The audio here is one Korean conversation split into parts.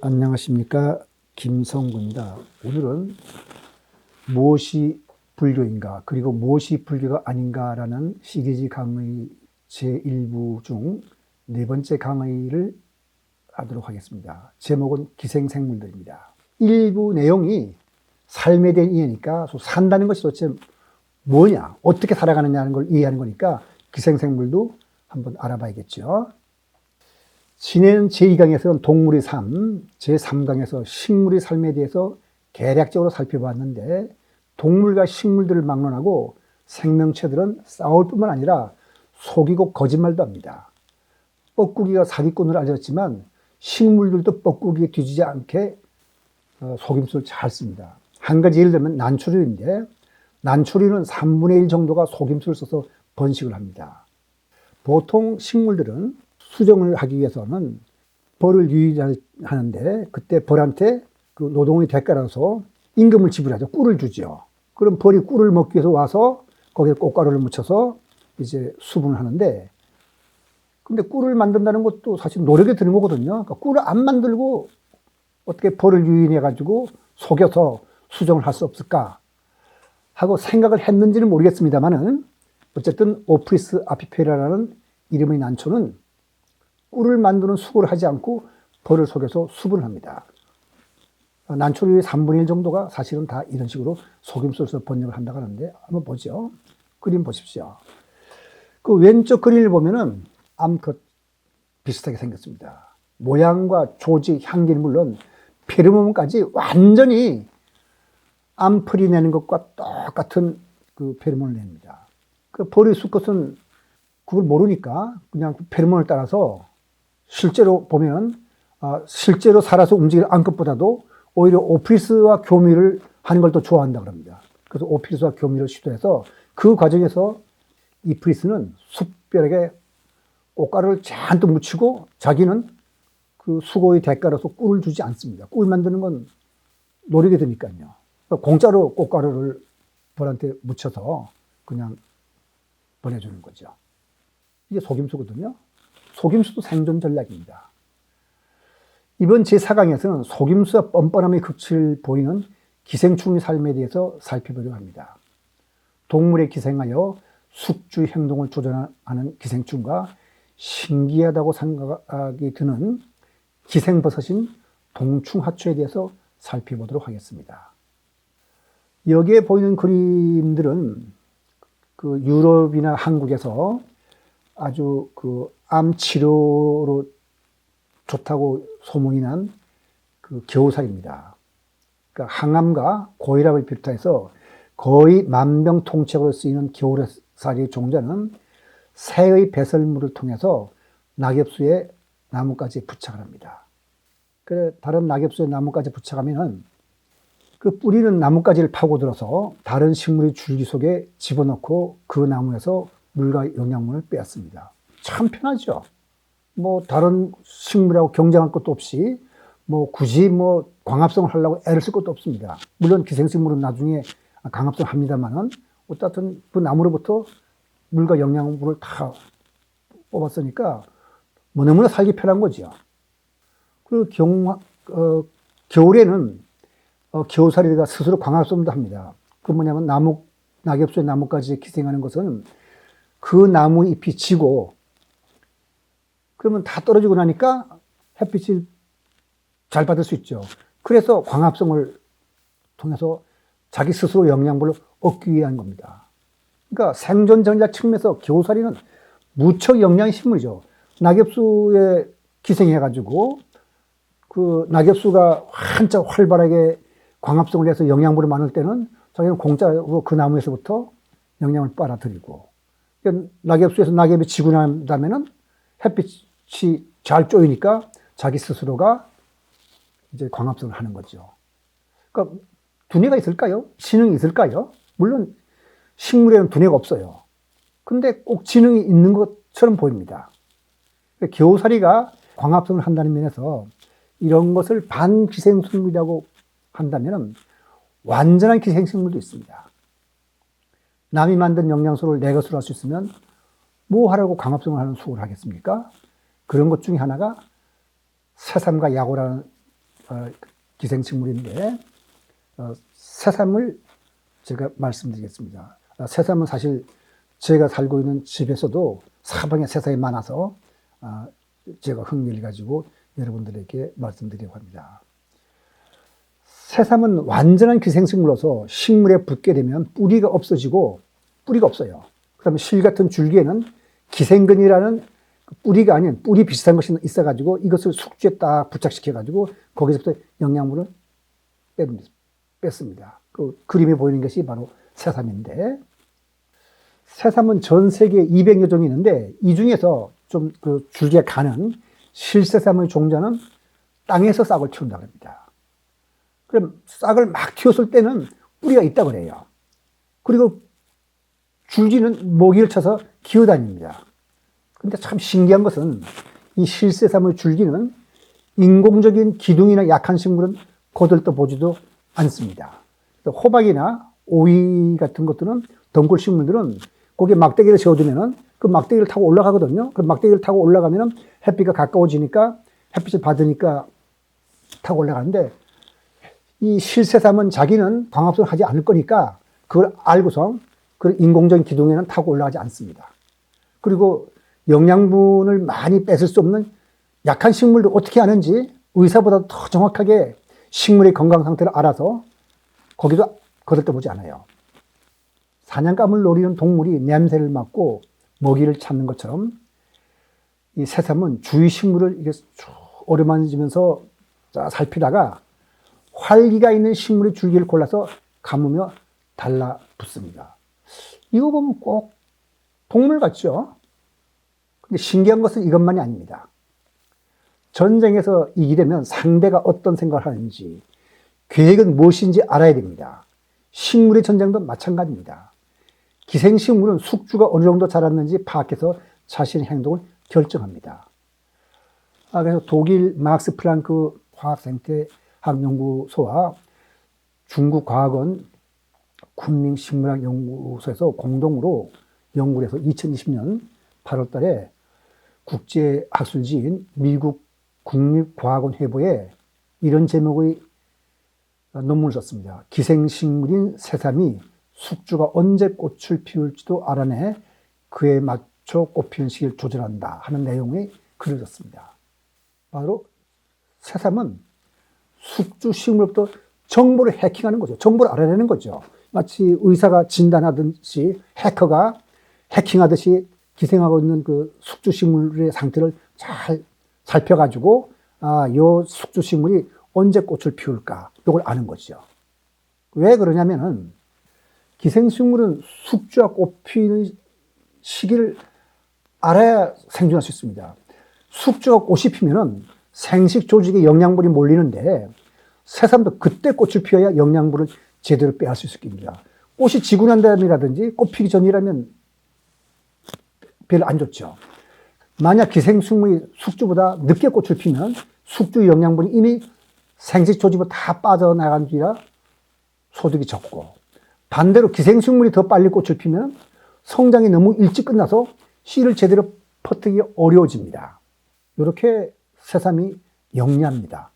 안녕하십니까 김성구입니다. 오늘은 무엇이 불교인가 그리고 무엇이 불교가 아닌가라는 시리즈 강의 제1부 중 네 번째 강의를 하도록 하겠습니다. 제목은 기생생물들입니다. 일부 내용이 삶에 대한 이해니까 산다는 것이 도대체 뭐냐 어떻게 살아가느냐는 걸 이해하는 거니까 기생생물도 한번 알아봐야겠죠. 지난 제2강에서는 동물의 삶, 제3강에서 식물의 삶에 대해서 개략적으로 살펴봤는데 동물과 식물들을 막론하고 생명체들은 싸울 뿐만 아니라 속이고 거짓말도 합니다. 뻐꾸기가 사기꾼을 알렸지만 식물들도 뻐꾸기에 뒤지지 않게 어, 속임수를 잘 씁니다. 한 가지 예를 들면 난초류인데 난초류는 3분의 1 정도가 속임수를 써서 번식을 합니다. 보통 식물들은 수정을 하기 위해서는 벌을 유의하는데 그때 벌한테 그 노동의 대가로서 임금을 지불하죠. 꿀을 주죠. 그럼 벌이 꿀을 먹기 위해서 와서 거기에 꽃가루를 묻혀서 이제 수분을 하는데 근데 꿀을 만든다는 것도 사실 노력이 드는 거거든요. 그러니까 꿀을 안 만들고 어떻게 벌을 유인해 가지고 속여서 수정을 할 수 없을까 하고 생각을 했는지는 모르겠습니다만은 어쨌든 오프리스 아피페라라는 이름의 난초는 꿀을 만드는 수고를 하지 않고 벌을 속여서 수분을 합니다. 난초류의 3분의 1 정도가 사실은 다 이런 식으로 속임수로서 번역을 한다고 하는데 한번 보죠. 그림 보십시오. 그 왼쪽 그림을 보면은 암컷 비슷하게 생겼습니다. 모양과 조직, 향기는 물론 페르몬까지 완전히 암풀이 내는 것과 똑같은 그 페르몬을 냅니다. 그 벌의 수컷은 그걸 모르니까 그냥 그 페르몬을 따라서 실제로 보면 아, 실제로 살아서 움직이는 암컷보다도 오히려 오피스와 교미를 하는 걸 더 좋아한다 그럽니다. 그래서 오피스와 교미를 시도해서 그 과정에서 이 프리스는 숲벼락에 꽃가루를 잔뜩 묻히고 자기는 그 수고의 대가로서 꿀을 주지 않습니다. 꿀 만드는 건 노력이 드니까요. 그러니까 공짜로 꽃가루를 벌한테 묻혀서 그냥 보내주는 거죠. 이게 속임수거든요. 속임수도 생존 전략입니다. 이번 제4강에서는 속임수와 뻔뻔함의 극치를 보이는 기생충의 삶에 대해서 살펴보려고 합니다. 동물에 기생하여 숙주 행동을 조절하는 기생충과 신기하다고 생각이 드는 기생버섯인 동충하초에 대해서 살펴보도록 하겠습니다. 여기에 보이는 그림들은 그 유럽이나 한국에서 아주 그 암 치료로 좋다고 소문이 난 그 겨우살입니다. 그러니까 항암과 고혈압을 비롯해서 거의 만병통치약으로 쓰이는 겨울살의 종자는 새의 배설물을 통해서 낙엽수에 나뭇가지에 부착을 합니다. 그래 다른 낙엽수에 나뭇가지 부착하면은 그 뿌리는 나뭇가지를 파고들어서 다른 식물의 줄기 속에 집어넣고 그 나무에서 물과 영양분을 빼앗습니다. 참 편하죠. 뭐 다른 식물하고 경쟁할 것도 없이 뭐 굳이 뭐 광합성을 하려고 애를 쓸 것도 없습니다. 물론 기생식물은 나중에 강합성을 합니다만은 어쨌든 그 나무로부터 물과 영양분을 다 뽑았으니까 뭐 너무나 살기 편한 거죠. 그리고 경, 어, 겨울에는 어, 겨우살이가 스스로 광합성도 합니다. 그 뭐냐면 나무, 낙엽수의 나무까지 기생하는 것은 그 나무 잎이 지고 그러면 다 떨어지고 나니까 햇빛을 잘 받을 수 있죠. 그래서 광합성을 통해서 자기 스스로 영양분을 얻기 위한 겁니다. 그러니까 생존 전략 측면에서 겨우살이는 무척 영양의 식물이죠. 낙엽수에 기생해가지고 그 낙엽수가 한참 활발하게 광합성을 해서 영양분을 많을 때는 자기는 공짜로 그 나무에서부터 영양을 빨아들이고 그러니까 낙엽수에서 낙엽이 지고 난 다음에는 햇빛이 잘 쪼이니까 자기 스스로가 이제 광합성을 하는 거죠. 그러니까 두뇌가 있을까요? 지능이 있을까요? 물론 식물에는 두뇌가 없어요. 근데 꼭 지능이 있는 것처럼 보입니다. 겨우살이가 광합성을 한다는 면에서 이런 것을 반기생생물이라고 한다면 완전한 기생생물도 있습니다. 남이 만든 영양소를 내 것으로 할 수 있으면 뭐 하라고 광합성을 하는 수고를 하겠습니까? 그런 것 중에 하나가 새삼과 야고라는 어, 기생식물인데 어, 새삼을 제가 말씀드리겠습니다. 어, 새삼은 사실 제가 살고 있는 집에서도 사방에 새삼이 많아서 어, 제가 흥미를 가지고 여러분들에게 말씀드리려고 합니다. 새삼은 완전한 기생식물로서 식물에 붙게 되면 뿌리가 없어지고 뿌리가 없어요. 그 다음에 실 같은 줄기에는 기생근이라는 그 뿌리가 아닌 뿌리 비슷한 것이 있어가지고 이것을 숙주에 딱 부착시켜가지고 거기서부터 영양분을. 뺐습니다. 그 그림에 보이는 것이 바로 새삼인데 새삼은 전 세계에 200여 종이 있는데 이 중에서 좀 그 줄기가 가는 실새삼의 종자는 땅에서 싹을 틔운다고 합니다. 그럼 싹을 막 틔웠을 때는 뿌리가 있다고 그래요. 그리고 줄기는 모기를 쳐서 기어다닙니다. 근데 참 신기한 것은 이 실새삼의 줄기는 인공적인 기둥이나 약한 식물은 거들떠 보지도 않습니다. 호박이나 오이 같은 것들은 덩굴 식물들은 거기에 막대기를 세워두면은 그 막대기를 타고 올라가거든요. 그 막대기를 타고 올라가면은 햇빛과 가까워지니까 햇빛을 받으니까 타고 올라가는데 이 실새삼은 자기는 광합성을 하지 않을 거니까 그걸 알고서 그 인공적인 기둥에는 타고 올라가지 않습니다. 그리고 영양분을 많이 뺏을 수 없는 약한 식물도 어떻게 하는지 의사보다 더 정확하게 식물의 건강 상태를 알아서 거기도 거들떠보지 않아요. 사냥감을 노리는 동물이 냄새를 맡고 먹이를 찾는 것처럼 이 새삼은 주위 식물을 이게 쭉 어루만지면서 살피다가 활기가 있는 식물의 줄기를 골라서 감으며 달라붙습니다. 이거 보면 꼭 동물 같죠? 근데 신기한 것은 이것만이 아닙니다. 전쟁에서 이기려면 상대가 어떤 생각을 하는지, 계획은 무엇인지 알아야 됩니다. 식물의 전쟁도 마찬가지입니다. 기생식물은 숙주가 어느 정도 자랐는지 파악해서 자신의 행동을 결정합니다. 아, 그래서 독일 막스 플랑크 화학생태 학연구소와 중국 과학원 군민식물학 연구소에서 공동으로 연구를 해서 2020년 8월 달에 국제학술지인 미국 국립과학원 회보에 이런 제목의 논문을 썼습니다. 기생식물인 새삼이 숙주가 언제 꽃을 피울지도 알아내 그에 맞춰 꽃 피는 시기를 조절한다 하는 내용의 글을 썼습니다. 바로 새삼은 숙주 식물로부터 정보를 해킹하는 거죠. 정보를 알아내는 거죠. 마치 의사가 진단하듯이 해커가 해킹하듯이 기생하고 있는 그 숙주 식물의 상태를 잘 살펴가지고 아, 요 숙주 식물이 언제 꽃을 피울까 이걸 아는 거죠. 왜 그러냐면은 기생식물은 숙주와 꽃 피는 시기를 알아야 생존할 수 있습니다. 숙주가 꽃이 피면은 생식 조직에 영양분이 몰리는데 새삼도 그때 꽃을 피워야 영양분을 제대로 빼앗을 수 있습니다. 꽃이 지고 난 다음이라든지 꽃 피기 전이라면 별로 안 좋죠. 만약 기생식물이 숙주보다 늦게 꽃을 피면 숙주 영양분이 이미 생식 조직으로 다 빠져나간 뒤라 소득이 적고 반대로 기생식물이 더 빨리 꽃을 피면 성장이 너무 일찍 끝나서 씨를 제대로 퍼뜨기 어려워집니다. 이렇게 새삼이 영리합니다.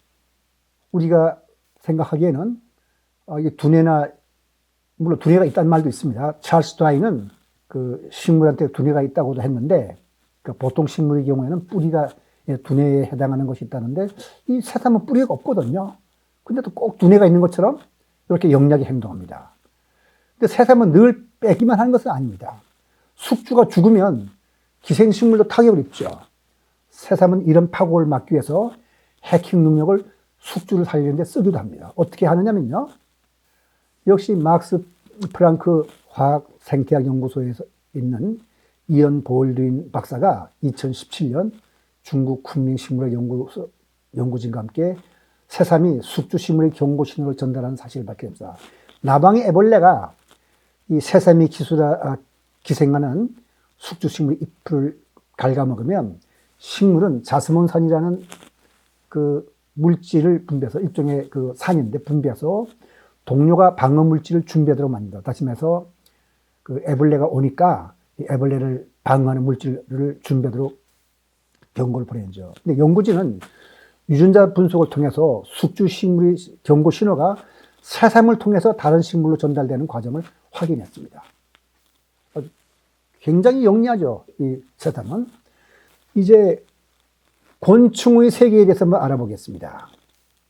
우리가 생각하기에는 어, 이게 두뇌나 물론 두뇌가 있다는 말도 있습니다. 찰스 다이는 그 식물한테 두뇌가 있다고도 했는데 그 보통 식물의 경우에는 뿌리가 두뇌에 해당하는 것이 있다는데 이 새삼은 뿌리가 없거든요. 근데도 꼭 두뇌가 있는 것처럼 이렇게 영리하게 행동합니다. 근데 새삼은 늘 빼기만 하는 것은 아닙니다. 숙주가 죽으면 기생식물도 타격을 입죠. 새삼은 이런 파국을 막기 위해서 해킹 능력을 숙주를 살리는데 쓰기도 합니다. 어떻게 하느냐면요. 역시 막스 프랑크 화학 생태학 연구소에서 있는 이언 볼드인 박사가 2017년 중국 쿤밍식물학 연구소 연구진과 함께 새삼이 숙주식물의 경고 신호를 전달하는 사실을 밝혔습니다. 나방의 애벌레가 이 새삼이 기술하, 아, 기생하는 숙주식물 잎을 갉아먹으면 식물은 자스몬산이라는 그 물질을 분비해서 일종의 그 산인데 분비해서 동료가 방어 물질을 준비하도록 만든다. 다시 말해서 그 애벌레가 오니까 이 애벌레를 방어하는 물질을 준비하도록 경고를 보내죠. 근데 연구진은 유전자 분석을 통해서 숙주 식물의 경고 신호가 새삼을 통해서 다른 식물로 전달되는 과정을 확인했습니다. 어, 굉장히 영리하죠, 이 새삼은. 이제 곤충의 세계에 대해서 한번 알아보겠습니다.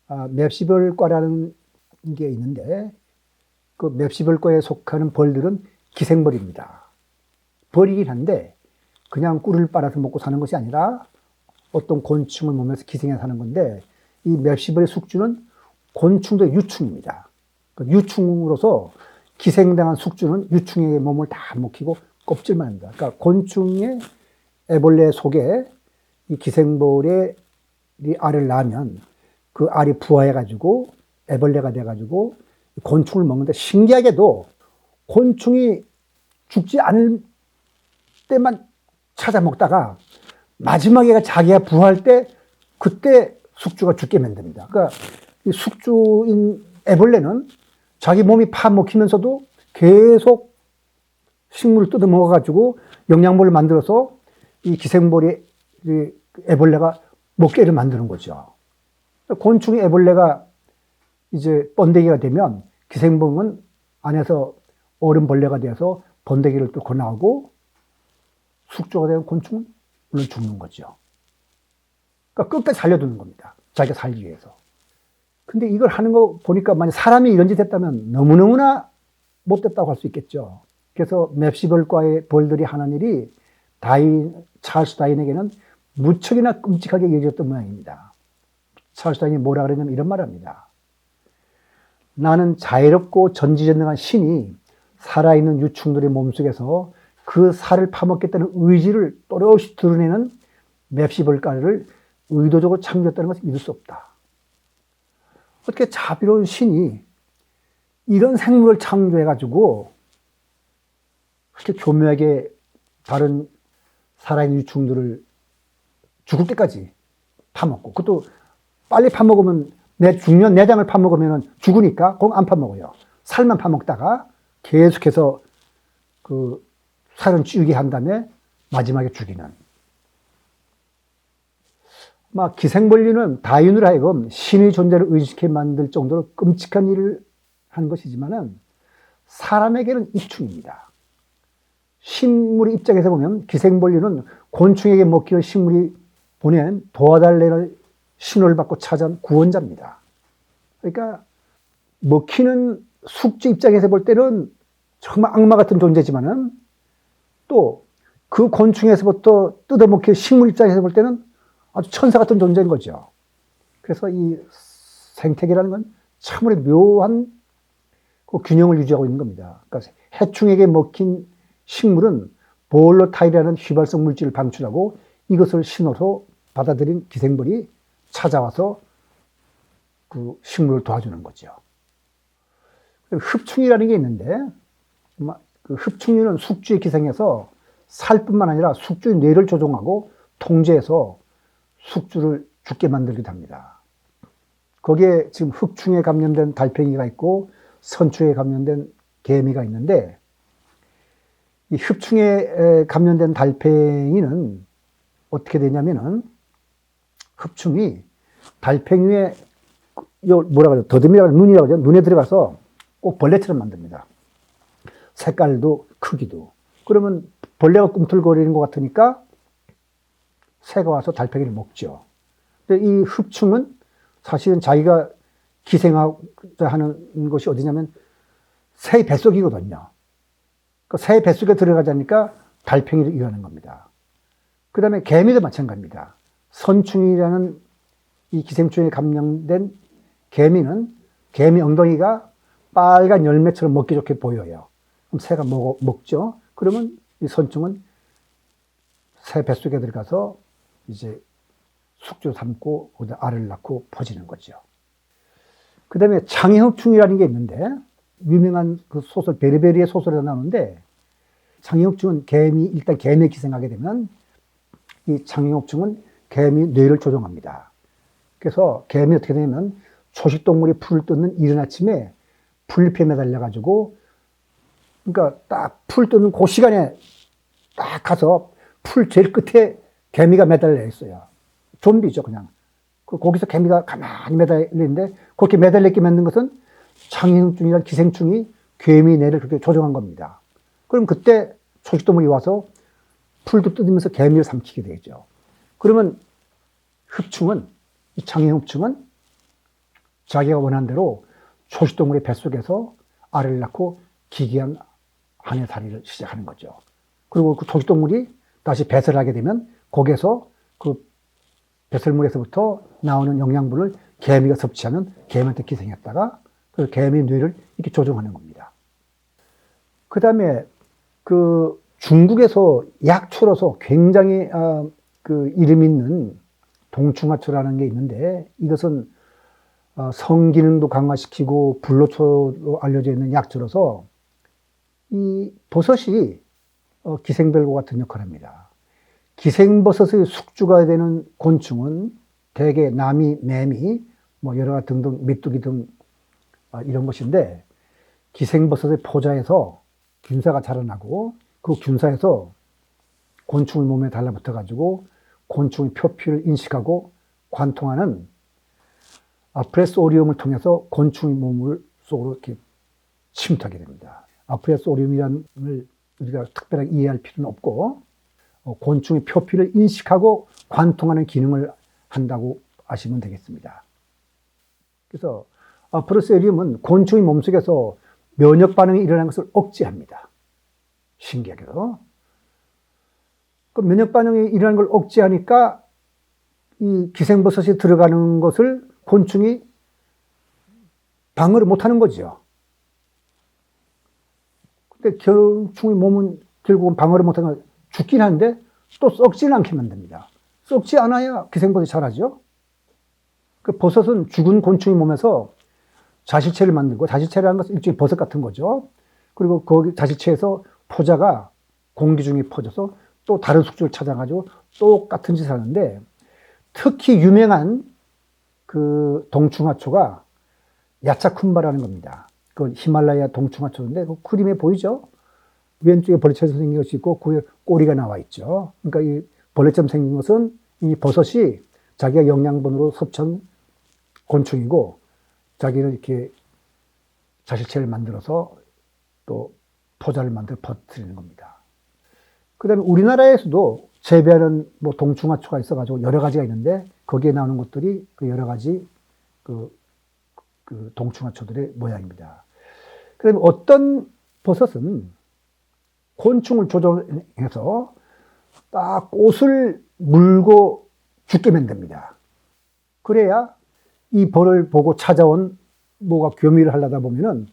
아, 맵시벌과라는 게 있는데, 그 맵시벌과에 속하는 벌들은 기생벌입니다. 벌이긴 한데, 그냥 꿀을 빨아서 먹고 사는 것이 아니라 어떤 곤충을 몸에서 기생해 사는 건데, 이 맵시벌의 숙주는 곤충도 유충입니다. 그 유충으로서 기생당한 숙주는 유충의 몸을 다 먹히고 껍질만 합니다. 그러니까 곤충의 애벌레 속에 이 기생벌의 이 알을 낳으면 그 알이 부화해가지고 애벌레가 돼가지고 곤충을 먹는데 신기하게도 곤충이 죽지 않을 때만 찾아 먹다가 마지막에 자기가 부화할 때 그때 숙주가 죽게 만듭니다. 그러니까 이 숙주인 애벌레는 자기 몸이 파먹히면서도 계속 식물을 뜯어 먹어가지고 영양분을 만들어서 이 기생벌이 이 애벌레가 먹게를 만드는 거죠. 곤충이 애벌레가 이제 번데기가 되면 기생벌은 안에서 얼음벌레가 돼서 번데기를 뚫고 나오고 숙주가 되는 곤충은 물론 죽는 거죠. 그러니까 끝까지 살려두는 겁니다. 자기가 살기 위해서. 근데 이걸 하는 거 보니까 만약 사람이 이런 짓 했다면 너무너무나 못됐다고 할 수 있겠죠. 그래서 맵시벌과의 벌들이 하는 일이 다인, 찰스 다인에게는 무척이나 끔찍하게 여겨졌던 모양입니다. 찰스 다인이 뭐라 그러냐면 이런 말을 합니다. 나는 자유롭고 전지전능한 신이 살아있는 유충들의 몸속에서 그 살을 파먹겠다는 의지를 또렷이 드러내는 맵시벌가를 의도적으로 창조했다는 것을 믿을 수 없다. 어떻게 자비로운 신이 이런 생물을 창조해가지고 그렇게 교묘하게 다른 살아있는 유충들을 죽을 때까지 파먹고 그것도 빨리 파먹으면 내 중년 내장을 파먹으면 죽으니까 그건 안 파먹어요. 살만 파먹다가 계속해서 그 살은 찌우게 한 다음에 마지막에 죽이는. 막 기생벌리는 다인으로 하여금 신의 존재를 의식해 만들 정도로 끔찍한 일을 한 것이지만은 사람에게는 이충입니다. 식물의 입장에서 보면 기생벌리는 곤충에게 먹기를 식물이 보낸 도와달라는 신호를 받고 찾아온 구원자입니다. 그러니까 먹히는 숙주 입장에서 볼 때는 정말 악마 같은 존재지만은 또 그 곤충에서부터 뜯어먹힐 식물 입장에서 볼 때는 아주 천사 같은 존재인 거죠. 그래서 이 생태계라는 건 참으로 묘한 그 균형을 유지하고 있는 겁니다. 그러니까 해충에게 먹힌 식물은 볼로타이라는 휘발성 물질을 방출하고 이것을 신호로 받아들인 기생벌이 찾아와서 그 식물을 도와주는 거죠. 흡충이라는 게 있는데 그 흡충류는 숙주에 기생해서 살뿐만 아니라 숙주의 뇌를 조종하고 통제해서 숙주를 죽게 만들기도 합니다. 거기에 지금 흡충에 감염된 달팽이가 있고 선충에 감염된 개미가 있는데 이 흡충에 감염된 달팽이는 어떻게 되냐면은 흡충이 달팽이의 요 뭐라 그러죠? 더듬이라고 눈이라고 하죠. 눈에 들어가서 꼭 벌레처럼 만듭니다. 색깔도 크기도. 그러면 벌레가 꿈틀거리는 것 같으니까 새가 와서 달팽이를 먹죠. 근데 이 흡충은 사실은 자기가 기생하고자 하는 것이 어디냐면 새의 뱃속이거든요. 그 새의 뱃속에 들어가자니까 달팽이를 이용하는 겁니다. 그 다음에 개미도 마찬가지입니다. 선충이라는 이 기생충에 감염된 개미는 개미 엉덩이가 빨간 열매처럼 먹기 좋게 보여요. 그럼 새가 먹, 먹죠. 그러면 이 선충은 새 뱃속에 들어가서 이제 숙주 삼고 알을 낳고 퍼지는 거죠. 그 다음에 장애흡충이라는 게 있는데 유명한 그 소설 베르베리의 소설에서 나오는데 장애흡충은 개미 일단 개미에 기생하게 되면 이 장애흡충은 개미 뇌를 조종합니다. 그래서 개미 어떻게 되냐면 초식 동물이 풀을 뜯는 이른 아침에 풀잎에 매달려 가지고 그러니까 딱 풀 뜯는 그 시간에 딱 가서 풀 제일 끝에 개미가 매달려 있어요. 좀비죠, 그냥. 그 거기서 개미가 가만히 매달려 있는데 그렇게 매달려 있게 만든 것은 장애형충이라는 기생충이 개미 뇌를 그렇게 조종한 겁니다. 그럼 그때 초식동물이 와서 풀도 뜯으면서 개미를 삼키게 되죠. 그러면 흡충은, 이 장애흡충은 자기가 원하는 대로 초식동물의 뱃속에서 알을 낳고 기괴한 한해 살이를 시작하는 거죠. 그리고 그 초식동물이 다시 배설을 하게 되면 거기에서 그 배설물에서부터 나오는 영양분을 개미가 섭취하면 개미한테 기생했다가 그 개미 뇌를 이렇게 조종하는 겁니다. 그 다음에 그 중국에서 약초로서 굉장히 아, 그 이름 있는 동충하초라는 게 있는데 이것은 어, 성기능도 강화시키고 불로초로 알려져 있는 약초로서 이 버섯이 어, 기생별과 같은 역할을 합니다. 기생버섯의 숙주가 되는 곤충은 대개 나미, 매미, 뭐 여러 등등 메뚜기 등 아, 이런 것인데 기생버섯의 포자에서 균사가 자라나고 그 균사에서 곤충을 몸에 달라붙어 가지고 곤충의 표피를 인식하고 관통하는 아프레스오리움을 통해서 곤충의 몸을 속으로 이렇게 침투하게 됩니다. 아프레스오리움이라는 걸 우리가 특별하게 이해할 필요는 없고 어, 곤충의 표피를 인식하고 관통하는 기능을 한다고 아시면 되겠습니다. 그래서 아 프레스오리움은 곤충의 몸속에서 면역 반응이 일어나는 것을 억제합니다. 신기하게도. 그 면역 반응이 일어나는 걸 억제하니까 이 기생버섯이 들어가는 것을 곤충이 방어를 못하는 거죠. 근데 곤충의 몸은 결국은 방어를 못하는 건 죽긴 하는데 또 썩지는 않게 만듭니다. 썩지 않아야 기생버섯이 자라죠. 그 버섯은 죽은 곤충의 몸에서 자실체를 만들고 자실체라는 것은 일종의 버섯 같은 거죠. 그리고 거기 자실체에서 포자가 공기 중에 퍼져서 또 다른 숙주를 찾아가지고 똑같은 짓을 하는데 특히 유명한 그 동충하초가 야차쿤바라는 겁니다. 그 히말라야 동충하초인데 그 그림에 보이죠? 왼쪽에 벌레처럼 생긴 것이 있고 그 꼬리가 나와 있죠. 그러니까 이 벌레처럼 생긴 것은 이 버섯이 자기가 영양분으로 섭취한 곤충이고 자기는 이렇게 자실체를 만들어서 또 포자를 만들어 퍼뜨리는 겁니다. 그 다음에 우리나라에서도 재배하는 뭐 동충하초가 있어가지고 여러 가지가 있는데 거기에 나오는 것들이 그 여러 가지 그, 그 동충하초들의 모양입니다. 그다음에 어떤 버섯은 곤충을 조종해서 딱 꽃을 물고 죽게 만듭니다. 그래야 이 벌을 보고 찾아온 뭐가 교미를 하려다 보면은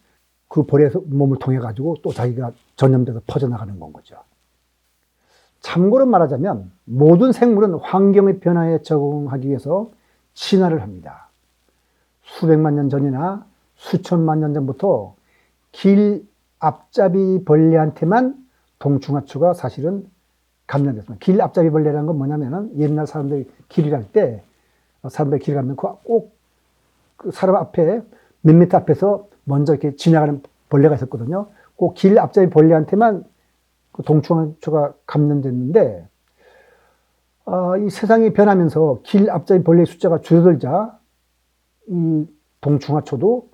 그 벌에서 몸을 통해 가지고 또 자기가 전염돼서 퍼져나가는 건 거죠. 참고로 말하자면 모든 생물은 환경의 변화에 적응하기 위해서 진화를 합니다. 수백만 년 전이나 수천만 년 전부터 길 앞잡이 벌레한테만 동충하초가 사실은 감염됐습니다. 길 앞잡이 벌레라는 건 뭐냐면은 옛날 사람들이 길을 갈 때 사람들이 길 가면 꼭 그 사람 앞에 몇 미터 앞에서 먼저 이렇게 지나가는 벌레가 있었거든요. 그 길 앞잡이 벌레한테만 그 동충하초가 감염됐는데 어, 이 세상이 변하면서 길 앞잡이 벌레의 숫자가 줄어들자 이 동충하초도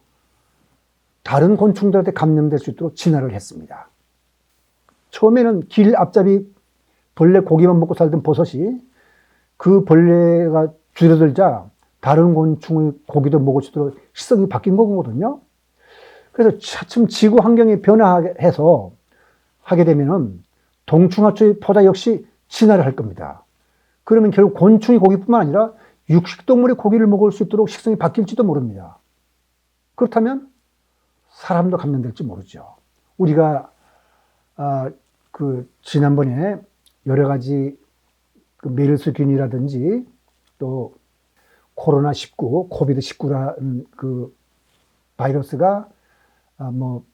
다른 곤충들한테 감염될 수 있도록 진화를 했습니다. 처음에는 길 앞잡이 벌레 고기만 먹고 살던 버섯이 그 벌레가 줄어들자 다른 곤충의 고기도 먹을 수 있도록 식성이 바뀐 거거든요. 그래서 차츰 지구 환경이 변화해서 하게 되면은 동충하초의 포자 역시 진화를 할 겁니다. 그러면 결국 곤충이 고기뿐만 아니라 육식동물의 고기를 먹을 수 있도록 식성이 바뀔지도 모릅니다. 그렇다면 사람도 감염될지 모르죠. 우리가 아, 그 지난번에 여러 가지 그 메르스균이라든지 또 코로나 19, 코비드 19라는 그 바이러스가 아, 뭐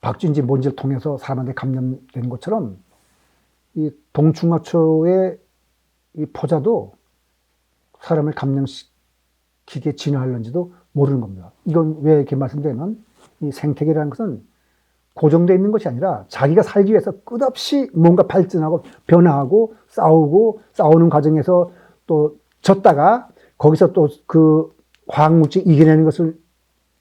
박쥐인지 뭔지를 통해서 사람한테 감염되는 것처럼 이 동충하초의 이 포자도 사람을 감염시키게 진화하는지도 모르는 겁니다. 이건 왜 이렇게 말씀드리면 이 생태계라는 것은 고정되어 있는 것이 아니라 자기가 살기 위해서 끝없이 뭔가 발전하고 변화하고 싸우고 싸우는 과정에서 또 졌다가 거기서 또 그 화학물질 이겨내는 것을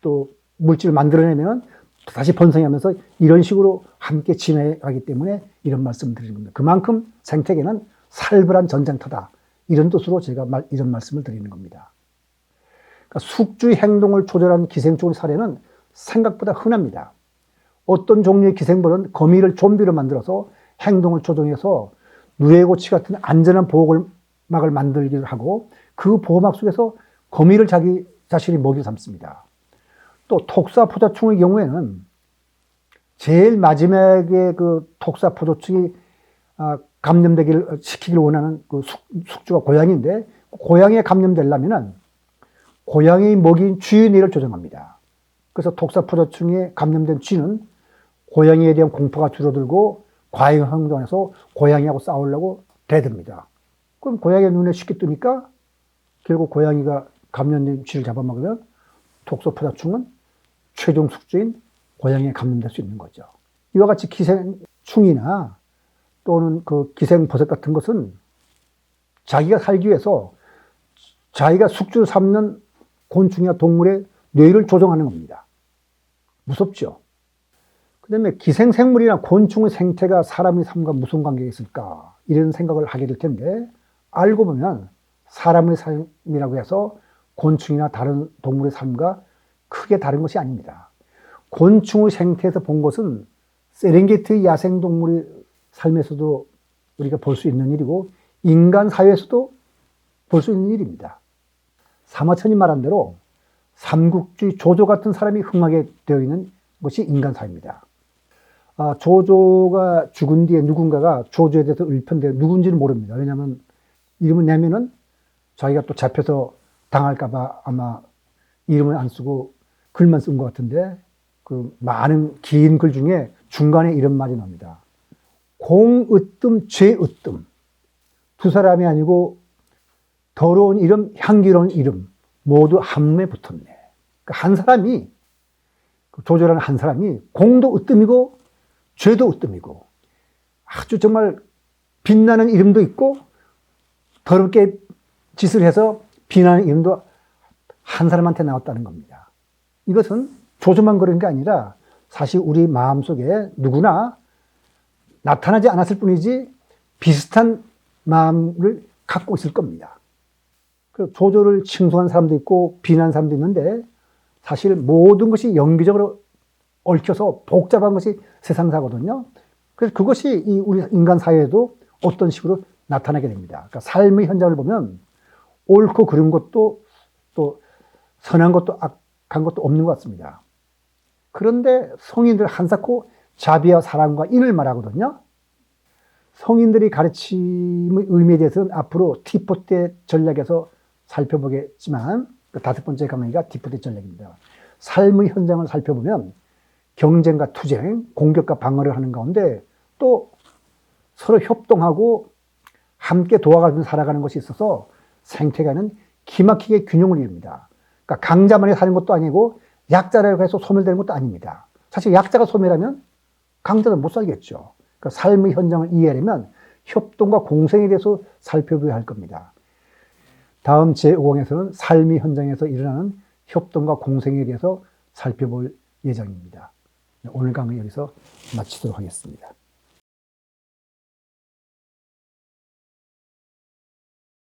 또 물질을 만들어내면 또 다시 번성하면서 이런 식으로 함께 진행하기 때문에 이런 말씀을 드리는 겁니다. 그만큼 생태계는 살벌한 전쟁터다. 이런 뜻으로 제가 말- 이런 말씀을 드리는 겁니다. 그러니까 숙주의 행동을 조절한 기생충의 사례는 생각보다 흔합니다. 어떤 종류의 기생벌은 거미를 좀비로 만들어서 행동을 조정해서 누에고치 같은 안전한 보호막을 만들기도 하고 그 보호막 속에서 거미를 자기 자신이 먹이 삼습니다. 또 톡사포자충의 경우에는 제일 마지막에 그 톡사포자충이 아, 감염되기를 시키기를 원하는 그 숙, 숙주가 고양이인데 고양이에 감염되려면은 고양이 먹인 쥐의 뇌를 조정합니다. 그래서 톡사포자충에 감염된 쥐는 고양이에 대한 공포가 줄어들고 과잉 행동해서 고양이하고 싸우려고 대듭니다. 그럼 고양이 눈에 쉽게 뜨니까 결국 고양이가 감염된 쥐를 잡아먹으면 톡소포자충은 최종 숙주인 고양이에 감염될 수 있는 거죠. 이와 같이 기생충이나 또는 그 기생버섯 같은 것은 자기가 살기 위해서 자기가 숙주를 삼는 곤충이나 동물의 뇌를 조정하는 겁니다. 무섭죠? 그 다음에 기생생물이나 곤충의 생태가 사람의 삶과 무슨 관계가 있을까? 이런 생각을 하게 될 텐데, 알고 보면 사람의 삶이라고 해서 곤충이나 다른 동물의 삶과 크게 다른 것이 아닙니다. 곤충의 생태에서 본 것은 세렝게티 야생동물의 삶에서도 우리가 볼 수 있는 일이고, 인간 사회에서도 볼 수 있는 일입니다. 사마천이 말한 대로 삼국주의 조조 같은 사람이 흥하게 되어 있는 것이 인간 사회입니다. 아, 조조가 죽은 뒤에 누군가가 조조에 대해서 을편데 누군지는 모릅니다. 왜냐하면 이름을 내면은 자기가 또 잡혀서 당할까봐 아마 이름을 안 쓰고 글만 쓴 것 같은데 그 많은 긴 글 중에 중간에 이런 말이 나옵니다. 공으뜸, 죄으뜸. 두 사람이 아니고 더러운 이름, 향기로운 이름 모두 한몸에 붙었네. 그러니까 한 사람이 그 조절하는 한 사람이 공도 으뜸이고 죄도 으뜸이고 아주 정말 빛나는 이름도 있고 더럽게 짓을 해서 비나는 이름도 한 사람한테 나왔다는 겁니다. 이것은 조조만 그런 게 아니라 사실 우리 마음 속에 누구나 나타나지 않았을 뿐이지 비슷한 마음을 갖고 있을 겁니다. 그 조조를 칭송한 사람도 있고 비난한 사람도 있는데 사실 모든 것이 연기적으로 얽혀서 복잡한 것이 세상사거든요. 그래서 그것이 이 우리 인간 사회에도 어떤 식으로 나타나게 됩니다. 그러니까 삶의 현장을 보면 옳고 그른 것도 또 선한 것도 악한 것도 없는 것 같습니다. 그런데 성인들 한사코 자비와 사랑과 인을 말하거든요. 성인들이 가르침의 의미에 대해서는 앞으로 티포테 전략에서 살펴보겠지만 그 다섯 번째 강의가 티포테 전략입니다. 삶의 현장을 살펴보면 경쟁과 투쟁, 공격과 방어를 하는 가운데 또 서로 협동하고 함께 도와가면서 살아가는 것이 있어서 생태계는 기막히게 균형을 이룹니다. 그러니까 강자만이 사는 것도 아니고 약자라고 해서 소멸되는 것도 아닙니다. 사실 약자가 소멸하면 강자는 못 살겠죠. 그러니까 삶의 현장을 이해하려면 협동과 공생에 대해서 살펴봐야 할 겁니다. 다음 제5강에서는 삶의 현장에서 일어나는 협동과 공생에 대해서 살펴볼 예정입니다. 오늘 강의 여기서 마치도록 하겠습니다.